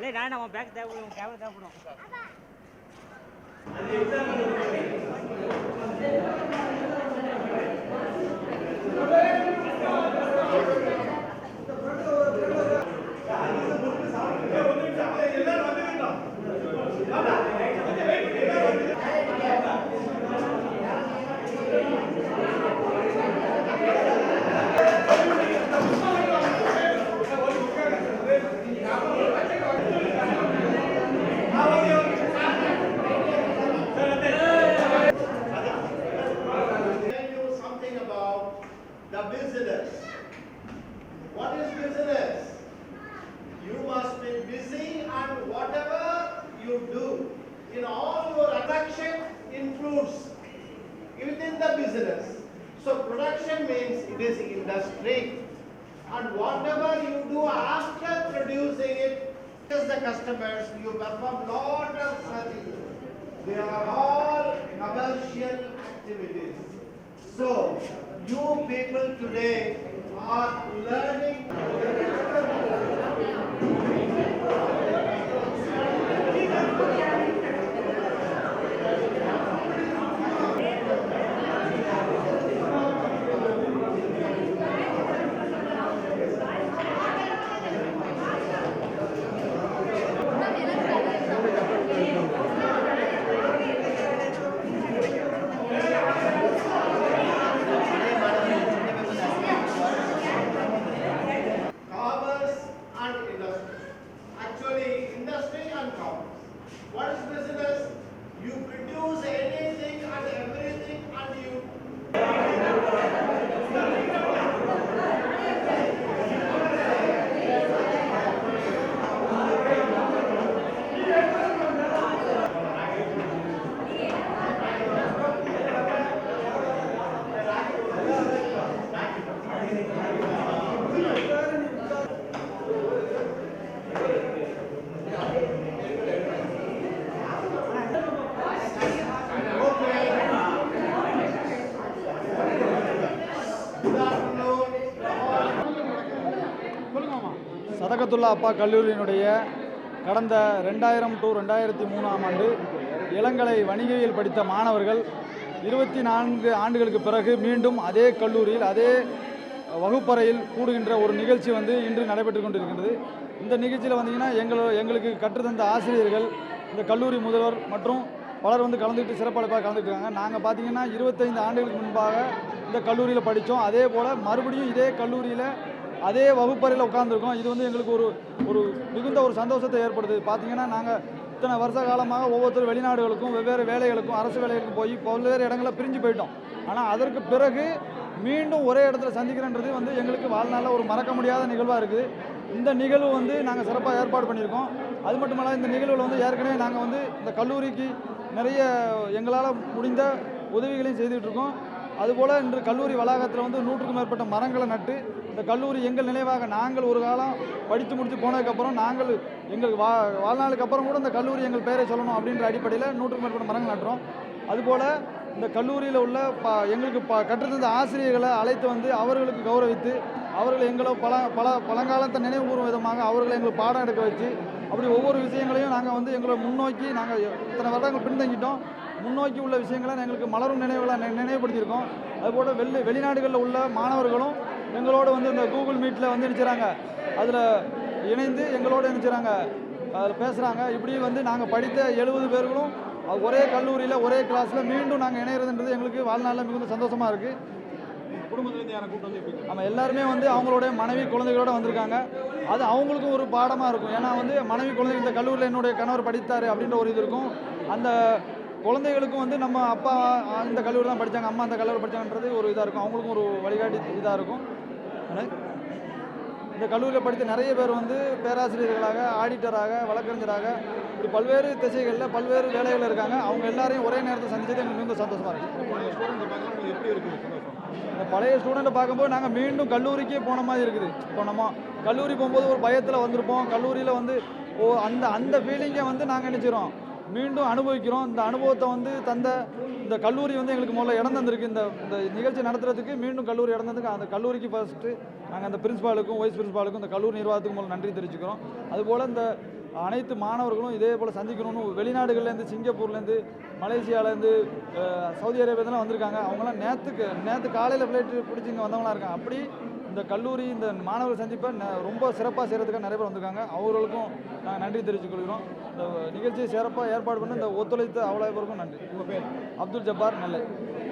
டேய் நான் அவன் பேக் தேவைப்படும் கேமரா தேவைப்படும். Business. So production means it is industry. And whatever you do after producing it, as the customers, you perform lot of services. They are all commercial activities. So, you people today are learning. Sadakathullah அப்பா கல்லூரியினுடைய கடந்த ரெண்டாயிரம் to ரெண்டாயிரத்தி மூணாம் ஆண்டு இளங்கலை வணிகவியல் படித்த மாணவர்கள் இருபத்தி நான்கு ஆண்டுகளுக்கு பிறகு மீண்டும் அதே கல்லூரியில் அதே வகுப்பறையில் கூடுகின்ற ஒரு நிகழ்ச்சி வந்து இன்று நடைபெற்று கொண்டிருக்கின்றது. இந்த நிகழ்ச்சியில் வந்தீங்கன்னா எங்கள் எங்களுக்கு கற்றுத்தந்த ஆசிரியர்கள் இந்த கல்லூரி முதல்வர் மற்றும் பலர் வந்து கலந்துக்கிட்டு சிறப்பளிப்பாக கலந்துக்கிட்டாங்க நாங்கள் பார்த்தீங்கன்னா இருபத்தைந்து ஆண்டுகளுக்கு முன்பாக இந்த கல்லூரியில் படித்தோம். அதே போல் மறுபடியும் இதே கல்லூரியில் அதே வகுப்பறையில் உட்காந்துருக்கோம் இது வந்து எங்களுக்கு ஒரு ஒரு மிகுந்த ஒரு சந்தோஷத்தை ஏற்படுது பார்த்தீங்கன்னா நாங்கள் இத்தனை வருஷ காலமாக ஒவ்வொருத்தர் வெளிநாடுகளுக்கும் வெவ்வேறு வேலைகளுக்கும் அரசு வேலைகளுக்கும் போய் பல்வேறு இடங்களில் பிரிஞ்சு போயிட்டோம். ஆனால் அதற்கு பிறகு மீண்டும் ஒரே இடத்துல சந்திக்கிறேன்றது வந்து எங்களுக்கு வாழ்நாளில் ஒரு மறக்க முடியாத நிகழ்வாக இருக்குது. இந்த நிகழ்வு வந்து நாங்கள் சிறப்பாக ஏற்பாடு பண்ணியிருக்கோம். அது மட்டும் இல்லாமல் இந்த நிகழ்வில் வந்து ஏற்கனவே நாங்கள் வந்து இந்த கல்லூரிக்கு நிறைய எங்களால் முடிந்த உதவிகளையும் செய்துகிட்ருக்கோம் இருக்கோம். அதுபோல் இன்று கல்லூரி வளாகத்தில் வந்து நூற்றுக்கும் மேற்பட்ட மரங்களை நட்டு இந்த கல்லூரி எங்கள் நினைவாக நாங்கள் ஒரு காலம் படித்து முடித்து போனதுக்கப்புறம் நாங்கள் எங்கள் வா வாழ்நாளுக்கு அப்புறம் கூட இந்த கல்லூரி எங்கள் பெயரை சொல்லணும் அப்படின்ற அடிப்படையில் நூற்றுக்கும் மேற்பட்ட மரங்கள் நட்டுறோம். அதுபோல் இந்த கல்லூரியில் உள்ள ப எங்களுக்கு ப கற்றுத்தந்த ஆசிரியர்களை அழைத்து வந்து அவர்களுக்கு கௌரவித்து அவர்கள் எங்களை பல பல பழங்காலத்தை நினைவு விதமாக அவர்களை எங்களுக்கு பாடம் எடுக்க வச்சு அப்படி ஒவ்வொரு விஷயங்களையும் நாங்கள் வந்து எங்களை முன்னோக்கி நாங்கள் இத்தனை வருடங்கள் பின்தங்கிட்டோம். முன்னோக்கி உள்ள விஷயங்களை எங்களுக்கு மலரும் நினைவுகளை நி- நினைவுபடுத்தியிருக்கோம். அதுபோல் வெளி வெளிநாடுகளில் உள்ள மாணவர்களும் எங்களோட வந்து இந்த கூகுள் மீட்டில் வந்து நினைச்சாங்க அதில் இணைந்து எங்களோட நினைச்சாங்க அதில் பேசுகிறாங்க இப்படி வந்து நாங்கள் படித்த எழுபது பேர்களும் ஒரே கல்லூரியில் ஒரே கிளாஸில் மீண்டும் நாங்கள் இணையிறதுன்றது எங்களுக்கு வாழ்நாளில் மிகுந்த சந்தோஷமாக இருக்குது நம்ம எல்லாருமே வந்து அவங்களுடைய மனைவி குழந்தைகளோட வந்திருக்காங்க. அது அவங்களுக்கும் ஒரு பாடமாக இருக்கும். ஏன்னா வந்து மனைவி குழந்தை இந்த கல்லூரியில் என்னுடைய கணவர் படித்தார் அப்படின்ற ஒரு இது இருக்கும். அந்த குழந்தைகளுக்கும் வந்து நம்ம அப்பா அந்த இந்த கல்லூரி தான் படித்தாங்க அம்மா அந்த கல்லூரி படித்தாங்கன்றது ஒரு இதாக இருக்கும். அவங்களுக்கும் ஒரு வழிகாட்டி இதாக இருக்கும். இந்த கல்லூரியில் படித்த நிறைய பேர் வந்து பேராசிரியர்களாக ஆடிட்டராக வழக்கறிஞராக இப்படி பல்வேறு திசைகளில் பல்வேறு வேலைகள் இருக்காங்க. அவங்க எல்லாரையும் ஒரே நேரத்தில் சந்திச்சது எங்களுக்கு மிகுந்த சந்தோஷமாக இருக்குது பழைய இந்த பழைய ஸ்டூடெண்ட்டை பார்க்கும்போது நாங்கள் மீண்டும் கல்லூரிக்கே போன மாதிரி இருக்குது. இப்போ நம்ம கல்லூரி போகும்போது ஒரு பயத்தில் வந்திருப்போம். கல்லூரியில் வந்து ஓ அந்த அந்த ஃபீலிங்கை வந்து நாங்கள் நினச்சிக்கிறோம். மீண்டும் அனுபவிக்கிறோம். இந்த அனுபவத்தை வந்து தந்த இந்த கல்லூரி வந்து எங்களுக்கு முதல்ல இடம் தந்திருக்கு. இந்த இந்த நிகழ்ச்சி நடத்துறதுக்கு மீண்டும் கல்லூரி இடம் தந்துருக்கு அந்த கல்லூரிக்கு ஃபஸ்ட்டு நாங்கள் அந்த பிரின்ஸ்பாலுக்கும் வைஸ் பிரின்ஸ்பாலுக்கும் இந்த கல்லூரி நிர்வாகத்துக்கு முதல்ல நன்றி தெரிவிச்சுக்கிறோம். அதுபோல் இந்த அனைத்து மாணவர்களும் இதே போல் சந்திக்கணும்னு வெளிநாடுகள்லேருந்து சிங்கப்பூர்லேருந்து மலேசியாவிலேருந்து சவுதி அரேபியாலாம் வந்திருக்காங்க. அவங்களாம் நேற்றுக்கு நேற்று காலையில் ஃப்ளைட்டு பிடிச்சி இங்கே வந்தவங்களாம் இருக்காங்க. அப்படி இந்த கல்லூரி இந்த மாணவர் சந்திப்பை ந- ரொம்ப சிறப்பாக செய்கிறதுக்காக நிறைய பேர் வந்திருக்காங்க. அவர்களுக்கும் நாங்கள் நன்றி தெரிவித்துக் கொள்கிறோம். இந்த நிகழ்ச்சியை சிறப்பாக ஏற்பாடு பண்ணி இந்த ஒத்துழைத்த அவ்வளோ பேருக்கும் நன்றி. உங்கள் பேர்? அப்துல் ஜப்பார் நெல்லை